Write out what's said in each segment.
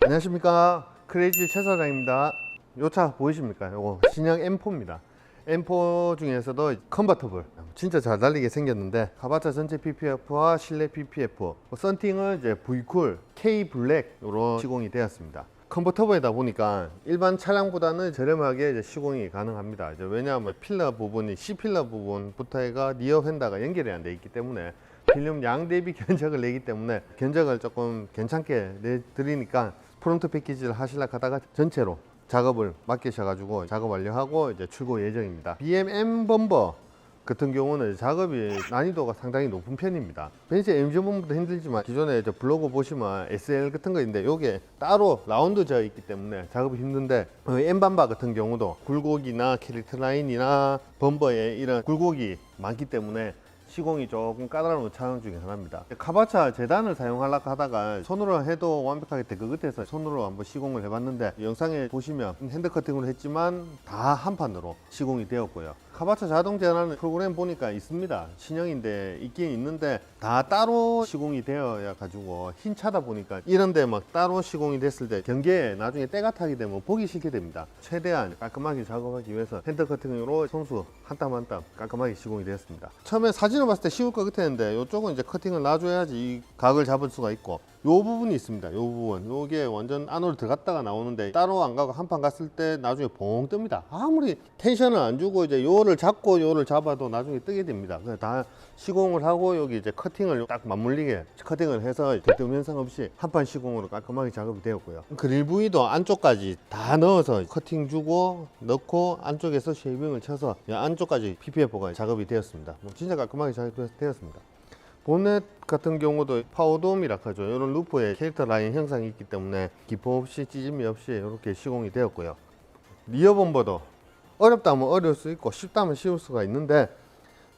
안녕하십니까. 크레이지 최 사장입니다. 요 차 보이십니까? 요거 신형 M4입니다. M4 중에서도 컨버터블 진짜 잘 달리게 생겼는데 카바타 전체 PPF와 실내 PPF 뭐 썬팅은 이제 V쿨 K 블랙으로 시공이 되었습니다 컨버터블이다 보니까 일반 차량보다는 저렴하게 이제 시공이 가능합니다. 이제 왜냐하면 필러 부분이 C 필러 부분부터 해가 니어 휀다가 연결이 안 돼 있기 때문에 필름 양 대비 견적을 내기 때문에 견적을 조금 괜찮게 내드리니까 프론트 패키지를 하시려 하다가 전체로 작업을 맡기셔가지고 작업 완료하고 이제 출고 예정입니다. BMM 범버 같은 경우는 작업이 난이도가 상당히 높은 편입니다. 벤츠 MG 범버도 힘들지만 기존에 이제 블로그 보시면 SL 같은 거 있는데 이게 따로 라운드 져 있기 때문에 작업이 힘든데 어, M밤바 같은 경우도 굴곡이나 캐릭터 라인이나 범버에 이런 굴곡이 많기 때문에 시공이 조금 까다로운 차량 중에 하나입니다. 카바차 재단을 사용하려고 하다가 손으로 해도 완벽하게 될 것 같아서 손으로 한번 시공을 해봤는데 영상에 보시면 핸드 커팅으로 했지만 다 한 판으로 시공이 되었고요. 카바차 자동 재단하는 프로그램 보니까 있습니다. 신형인데 있긴 있는데 다 따로 시공이 되어야 가지고 흰 차다 보니까 이런데 막 따로 시공이 됐을 때 경계에 나중에 때가 타게 되면 보기 싫게 됩니다. 최대한 깔끔하게 작업하기 위해서 핸드 커팅으로 손수 한 땀 한 땀 깔끔하게 시공이 되었습니다. 처음에 사진을 봤을 때 쉬울 것 같았는데 이쪽은 이제 커팅을 놔줘야지 이 각을 잡을 수가 있고 요 부분이 있습니다. 요 부분. 요게 완전 안으로 들어갔다가 나오는데 따로 안 가고 한 판 갔을 때 나중에 봉 뜹니다. 아무리 텐션을 안 주고 이제 요를 잡고 요를 잡아도 나중에 뜨게 됩니다. 그래서 다 시공을 하고 여기 이제 커팅을 딱 맞물리게 커팅을 해서 득점 현상 없이 한 판 시공으로 깔끔하게 작업이 되었고요. 그릴 부위도 안쪽까지 다 넣어서 커팅 주고 넣고 안쪽에서 쉐이빙을 쳐서 이 안쪽까지 PPF가 작업이 되었습니다. 뭐 진짜 깔끔하게 작업이 되었습니다. 보넷 같은 경우도 파워돔이라 하죠. 이런 루프에 캐릭터 라인 형상이 있기 때문에 기포 없이 찌짐이 없이 이렇게 시공이 되었고요. 리어 범버도 어렵다면 어려울 수 있고 쉽다면 쉬울 수가 있는데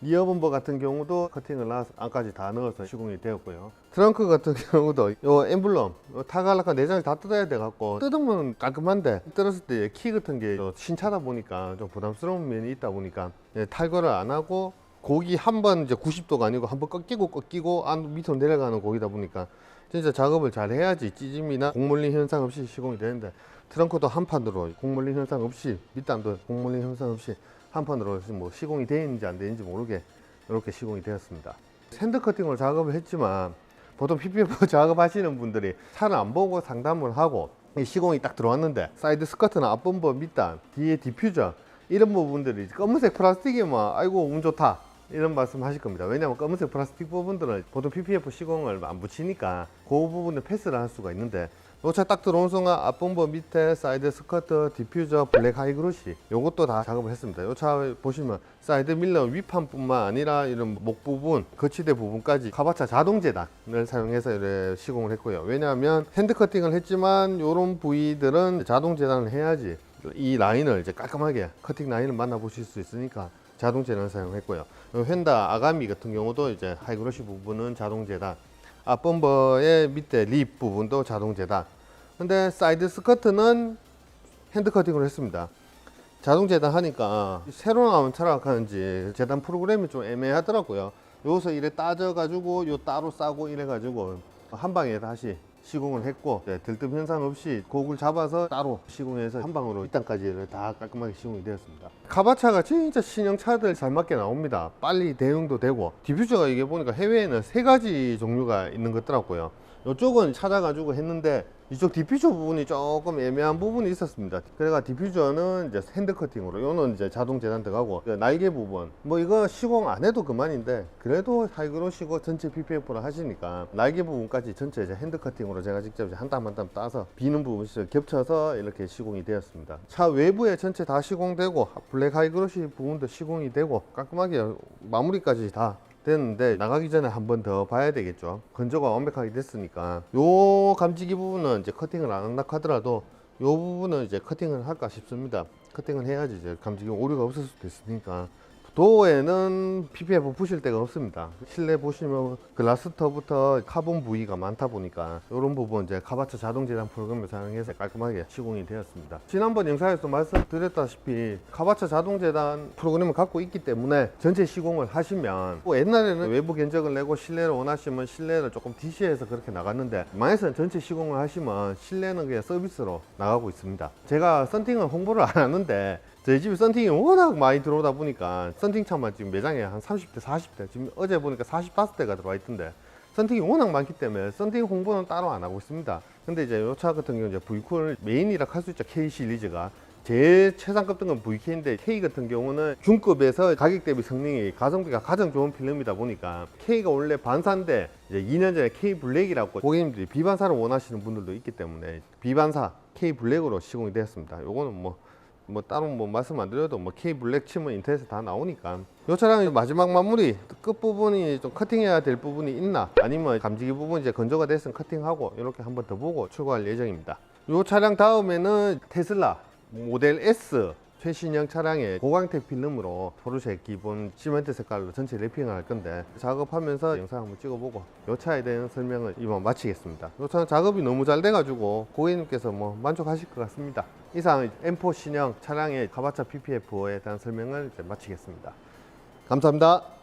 리어 범버 같은 경우도 커팅을 나서 안까지 다 넣어서 시공이 되었고요. 트렁크 같은 경우도 요 엠블럼 요 타갈라카 내장을 다 뜯어야 돼 갖고 뜯으면 깔끔한데 뜯었을 때 키 같은 게 신차다 보니까 좀 부담스러운 면이 있다 보니까 예, 탈거를 안 하고 고기 한 번 이제 90도가 아니고 한 번 꺾이고 꺾이고 안 밑으로 내려가는 고기다 보니까 진짜 작업을 잘 해야지 찌짐이나 곡물림 현상 없이 시공이 되는데 트렁크도 한 판으로 곡물림 현상 없이 밑단도 곡물림 현상 없이 한 판으로 뭐 시공이 되는지 안 되는지 모르게 이렇게 시공이 되었습니다. 샌드 커팅으로 작업을 했지만 보통 PPF 작업하시는 분들이 차를 안 보고 상담을 하고 이 시공이 딱 들어왔는데 사이드 스커트나 앞범버 밑단 뒤에 디퓨저 이런 부분들이 검은색 플라스틱이면 아이고 운 좋다 이런 말씀 하실 겁니다. 왜냐하면 검은색 플라스틱 부분들은 보통 PPF 시공을 안 붙이니까 그 부분을 패스를 할 수가 있는데 이차딱 들어온 순간 앞범버 밑에 사이드 스커트, 디퓨저, 블랙 하이그로시 요것도 다 작업을 했습니다. 이차 보시면 사이드 밀러 위판뿐만 아니라 이런 목 부분, 거치대 부분까지 카바차 자동 재단을 사용해서 이렇게 시공을 했고요. 왜냐하면 핸드 커팅을 했지만 이런 부위들은 자동 재단을 해야지 이 라인을 이제 깔끔하게 커팅 라인을 만나보실 수 있으니까 자동 재단을 사용했고요. 휀다 아가미 같은 경우도 이제 하이그로시 부분은 자동 재단, 앞범버의 밑에 립 부분도 자동 재단. 근데 사이드 스커트는 핸드 커팅으로 했습니다. 자동 재단 하니까 새로 나온 차라 하는지 재단 프로그램이 좀 애매하더라고요. 여기서 이래 따져가지고 요 따로 싸고 이래가지고 한 방에 다시 시공을 했고 네, 들뜸 현상 없이 곡을 잡아서 따로 시공해서 한 방으로 이땅까지 다 깔끔하게 시공이 되었습니다. 카바차가 진짜 신형 차들 잘 맞게 나옵니다. 빨리 대응도 되고 디퓨저가 이게 보니까 해외에는 세 가지 종류가 있는 것 같더라고요. 이쪽은 찾아가지고 했는데 이쪽 디퓨저 부분이 조금 애매한 부분이 있었습니다. 그래가 디퓨저는 이제 핸드 커팅으로, 요는 이제 자동 재단 들어가고 그 날개 부분 뭐 이거 시공 안 해도 그만인데 그래도 하이그로시고 전체 PPF로 하시니까 날개 부분까지 전체 이제 핸드 커팅으로 제가 직접 한땀 한땀 따서 비는 부분 겹쳐서 이렇게 시공이 되었습니다. 차 외부에 전체 다 시공되고 블랙 하이그로시 부분도 시공이 되고 깔끔하게 마무리까지 다 됐는데 나가기 전에 한 번 더 봐야 되겠죠. 건조가 완벽하게 됐으니까 요 감지기 부분은 이제 커팅을 안 한다 하더라도 요 부분은 이제 커팅을 할까 싶습니다. 커팅을 해야지 이제 감지기 오류가 없을 수도 있으니까 도어에는 PPF 부실 데가 없습니다. 실내 보시면 글라스터부터 카본 부위가 많다 보니까 이런 부분 이제 카바차 자동 재단 프로그램을 사용해서 깔끔하게 시공이 되었습니다. 지난번 영상에서 말씀드렸다시피 카바차 자동 재단 프로그램을 갖고 있기 때문에 전체 시공을 하시면 뭐 옛날에는 외부 견적을 내고 실내를 원하시면 실내를 조금 DC에서 그렇게 나갔는데 마에서는 전체 시공을 하시면 실내는 그냥 서비스로 나가고 있습니다. 제가 썬팅은 홍보를 안 하는데 저희 집에 썬팅이 워낙 많이 들어오다 보니까 썬팅 차만 지금 매장에 한 30대, 40대, 지금 어제 보니까 45대가 들어와 있던데 썬팅이 워낙 많기 때문에 썬팅 홍보는 따로 안 하고 있습니다. 근데 이제 이 차 같은 경우 이제 V쿨 메인이라 할 수 있죠 K 시리즈가 제일 최상급 등은 VK인데 K 같은 경우는 중급에서 가격 대비 성능이 가성비가 가장 좋은 필름이다 보니까 K가 원래 반사인데 이제 2년 전에 K 블랙이라고 고객님들이 비반사를 원하시는 분들도 있기 때문에 비반사 K 블랙으로 시공이 되었습니다. 요거는 뭐 뭐 따로 뭐 말씀 안 드려도 뭐 K 블랙 치면 인터넷에 다 나오니까 이 차량의 마지막 마무리 끝 부분이 좀 커팅해야 될 부분이 있나 아니면 감지기 부분 이제 건조가 됐으면 커팅하고 이렇게 한번 더 보고 출고할 예정입니다. 이 차량 다음에는 테슬라 모델 S 최신형 차량의 고광택 필름으로 포르쉐 기본 시멘트 색깔로 전체 래핑을 할 건데 작업하면서 영상 한번 찍어보고 이 차에 대한 설명을 이만 마치겠습니다. 이 차는 작업이 너무 잘 돼가지고 고객님께서 뭐 만족하실 것 같습니다. 이상 M4 신형 차량의 가바차 PPF에 대한 설명을 마치겠습니다. 감사합니다.